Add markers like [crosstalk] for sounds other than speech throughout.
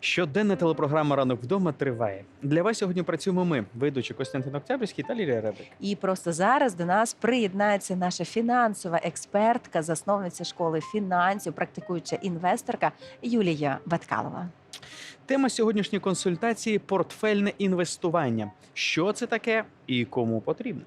Щоденна телепрограма Ранок вдома триває. Для вас сьогодні працюємо ми, ведучі Костянтин Октябрьський та Лілія Ребик. І просто зараз до нас приєднається наша фінансова експертка, засновниця школи фінансів, практикуюча інвесторка Юлія Баткалова. Тема сьогоднішньої консультації портфельне інвестування. Що це таке і кому потрібно?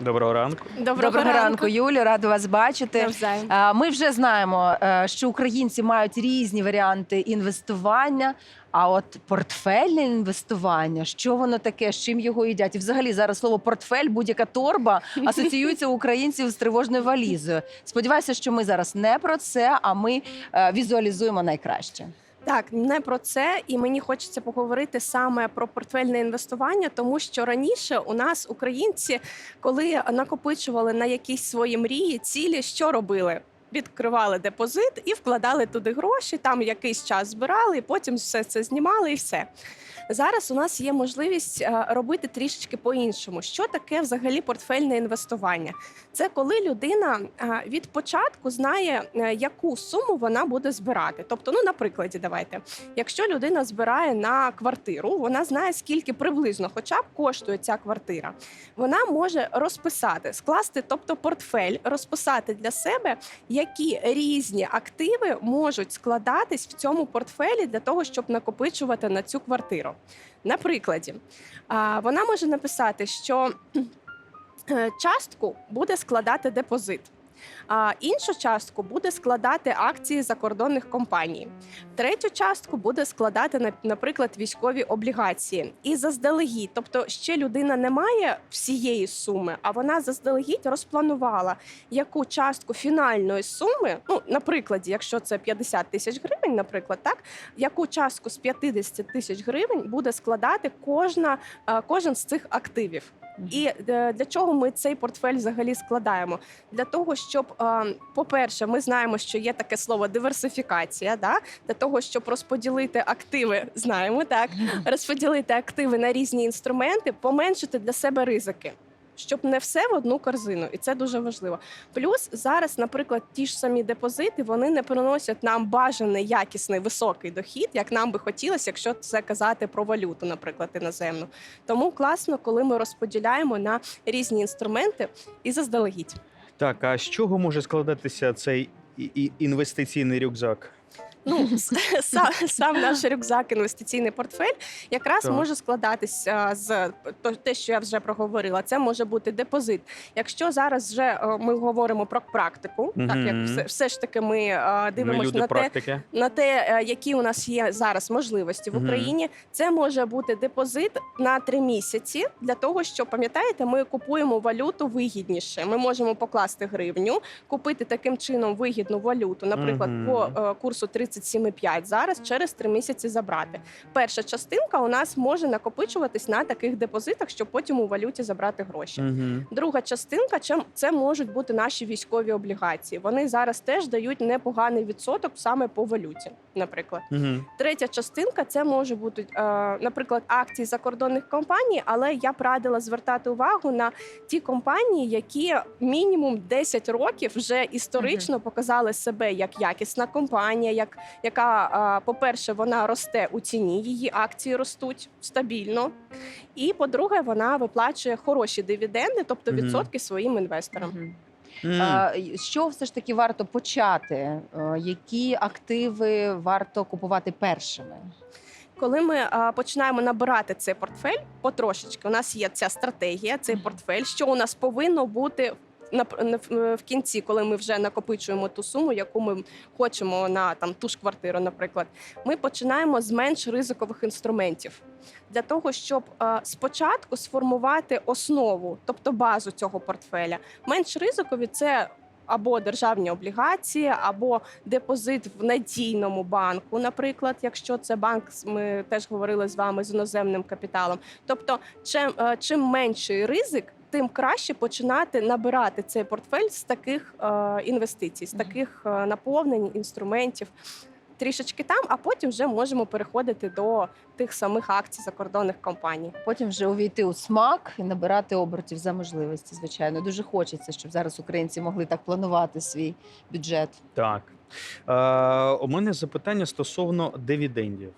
Доброго ранку. Доброго, ранку, Юлю, рада вас бачити. Навзаєм. А, Ми вже знаємо, е, що українці мають різні варіанти інвестування. А от портфельне інвестування, що воно таке, з чим його їдять? І взагалі зараз слово портфель, будь-яка торба [laughs] асоціюється у українців з тривожною валізою. Сподіваюся, що ми зараз не про це, а ми е, візуалізуємо найкраще. Так, не про це, і мені хочеться поговорити саме про портфельне інвестування, тому що раніше у нас українці, коли накопичували на якісь свої мрії, цілі, що робили? Відкривали депозит і вкладали туди гроші, там якийсь час збирали, і потім все це знімали і все. Зараз у нас є можливість е, робити трішечки по-іншому. Що таке взагалі портфельне інвестування? Це коли людина е, від початку знає, е, яку суму вона буде збирати. Тобто, ну на прикладі, давайте, якщо людина збирає на квартиру, вона знає, скільки приблизно, хоча б коштує ця квартира. Вона може розписати, скласти, тобто портфель, розписати для себе, які різні активи можуть складатись в цьому портфелі для того, щоб накопичувати на цю квартиру. На прикладі, вона може написати, що е, частку буде складати депозит. А іншу частку буде складати акції закордонних компаній. Третю частку буде складати на- наприклад військові облігації. І заздалегідь, тобто ще людина не має всієї суми, а вона заздалегідь розпланувала, яку частку фінальної суми, ну наприклад, якщо це 50 тисяч гривень, наприклад, так яку частку з 50 тисяч гривень буде складати кожна е, кожен з цих активів. І е, для чого ми цей портфель взагалі складаємо? Для того, щоб, е, по-перше, ми знаємо, що є таке слово диверсифікація, да? для того, щоб розподілити активи, знаємо так, розподілити активи на різні інструменти, поменшити для себе ризики. Щоб не все в одну корзину, і це дуже важливо. Плюс зараз, наприклад, ті ж самі депозити вони не приносять нам бажаний якісний високий дохід, як нам би хотілося, якщо це казати про валюту, наприклад, іноземну. Тому класно, коли ми розподіляємо на різні інструменти і заздалегідь. Так, а з чого може складатися цей інвестиційний рюкзак? ну [laughs] сам, сам наш рюкзак, інвестиційний портфель якраз так. може складатися з те, що я вже проговорила. Це може бути депозит. Якщо зараз вже е, ми говоримо про практику, mm -hmm. так як все, все ж таки ми е, дивимося на те, на те, е, які у нас є зараз можливості в Україні, mm -hmm. це може бути депозит на три місяці для того, що пам'ятаєте, ми купуємо валюту вигідніше. Ми можемо покласти гривню, купити таким чином вигідну валюту, наприклад, mm -hmm. по курсу 30 27,5 зараз через 3 місяці забрати. Перша частинка у нас може накопичуватись на таких депозитах, щоб потім у валюті забрати гроші. Угу. Друга частинка чим це можуть бути наші військові облігації. Вони зараз теж дають непоганий відсоток саме по валюті. Наприклад, угу. третя частинка це може бути, е, наприклад, акції закордонних компаній, але я б радила звертати увагу на ті компанії, які мінімум 10 років вже історично угу. показали себе як якісна компанія, як яка, по-перше, вона росте у ціні, її акції ростуть стабільно. І по-друге, вона виплачує хороші дивіденди, тобто відсотки своїм інвесторам. Що все ж таки варто почати? Які активи варто купувати першими? Коли ми а, починаємо набирати цей портфель потрошечки, у нас є ця стратегія, цей портфель, що у нас повинно бути на- в- в кінці, коли ми вже накопичуємо ту суму, яку ми хочемо на там ту ж квартиру, наприклад, ми починаємо з менш ризикових інструментів. Для того щоб а, спочатку сформувати основу, тобто базу цього портфеля. Менш ризикові це або державні облігації, або депозит в надійному банку, наприклад, якщо це банк, ми теж говорили з вами з іноземним капіталом. Тобто, чим, е, чим менший ризик, тим краще починати набирати цей портфель з таких е, інвестицій, з таких е, наповнень інструментів. трішечки там, а потім вже можемо переходити до тих самих акцій закордонних компаній. Потім вже увійти у смак і набирати обертів за можливості. Звичайно, дуже хочеться, щоб зараз українці могли так планувати свій бюджет. Так. Е, у мене запитання стосовно дивідендів.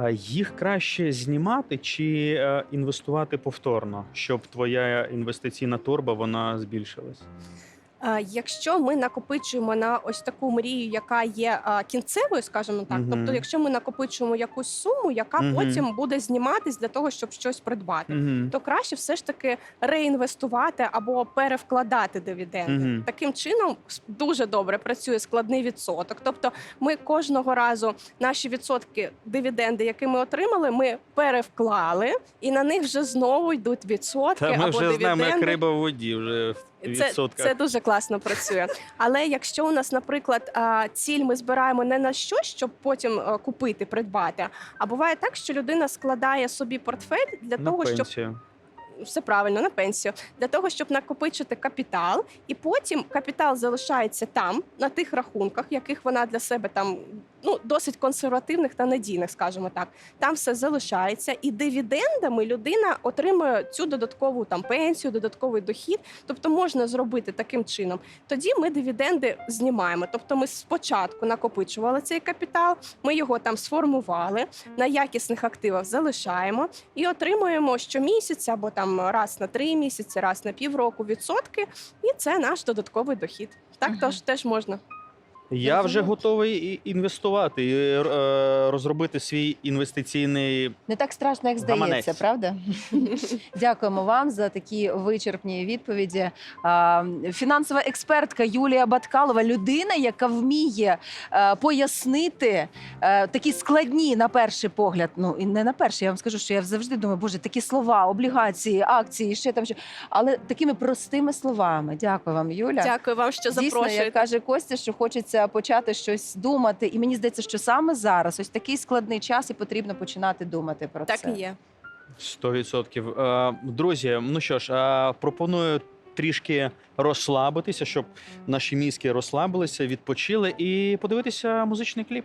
Е, Їх краще знімати чи е, інвестувати повторно, щоб твоя інвестиційна торба вона збільшилась? Е, Якщо ми накопичуємо на ось таку мрію, яка є е, кінцевою, скажімо так, Мгм. тобто, якщо ми накопичуємо якусь суму, яка Мгм. потім буде зніматись для того, щоб щось придбати. Угу. То краще все ж таки реінвестувати або перевкладати дивіденди. Мгм. Таким чином дуже добре працює складний відсоток. Тобто, ми кожного разу наші відсотки дивіденди, які ми отримали, ми перевклали, і на них вже знову йдуть відсотки Та ми або вже дивіденди. знаємо, як риба в воді вже Це, це дуже класно працює. Але якщо у нас, наприклад, ціль ми збираємо не на щось, щоб потім купити, придбати, а буває так, що людина складає собі портфель для на того, щоб все правильно на пенсію, для того, щоб накопичити капітал, і потім капітал залишається там, на тих рахунках, яких вона для себе там ну досить консервативних та надійних, скажімо так. Там все залишається, і дивідендами людина отримує цю додаткову там пенсію, додатковий дохід. Тобто можна зробити таким чином. Тоді ми дивіденди знімаємо. Тобто, ми спочатку накопичували цей капітал, ми його там сформували, на якісних активах залишаємо і отримуємо щомісяця або там раз на три місяці, раз на півроку відсотки, і це наш додатковий дохід. Так Мгм. тож теж можна. Я вже готовий і- інвестувати, і, е, розробити свій інвестиційний. Не так страшно, як здається, Гаманець. правда? [laughs] Дякуємо вам за такі вичерпні відповіді. А, Фінансова експертка Юлія Баткалова, людина, яка вміє е, пояснити е, такі складні на перший погляд. Ну і не на перший. Я вам скажу, що я завжди думаю, боже, такі слова, облігації, акції, ще там що, але такими простими словами. Дякую вам, Юля. Дякую вам, що Дійсно, запрошуєте. як каже Костя, що хочеться почати щось думати, і мені здається, що саме зараз ось такий складний час, і потрібно починати думати про Так це. і є. 100%. Е, Друзі, ну що ж, е, пропоную трішки розслабитися, щоб наші мізки розслабилися, відпочили і подивитися музичний кліп.